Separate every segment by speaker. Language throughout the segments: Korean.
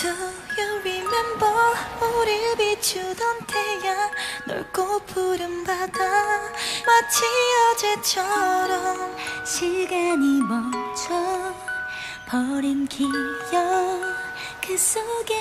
Speaker 1: Do you remember 우리 비추던 태양 넓고 푸른 바다. 마치 어제처럼
Speaker 2: 시간이 멈춰 버린 기억 그 속에.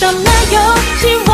Speaker 2: 떠나요.
Speaker 1: 지워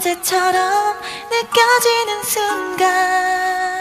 Speaker 1: 어제처럼 느껴지는 순간.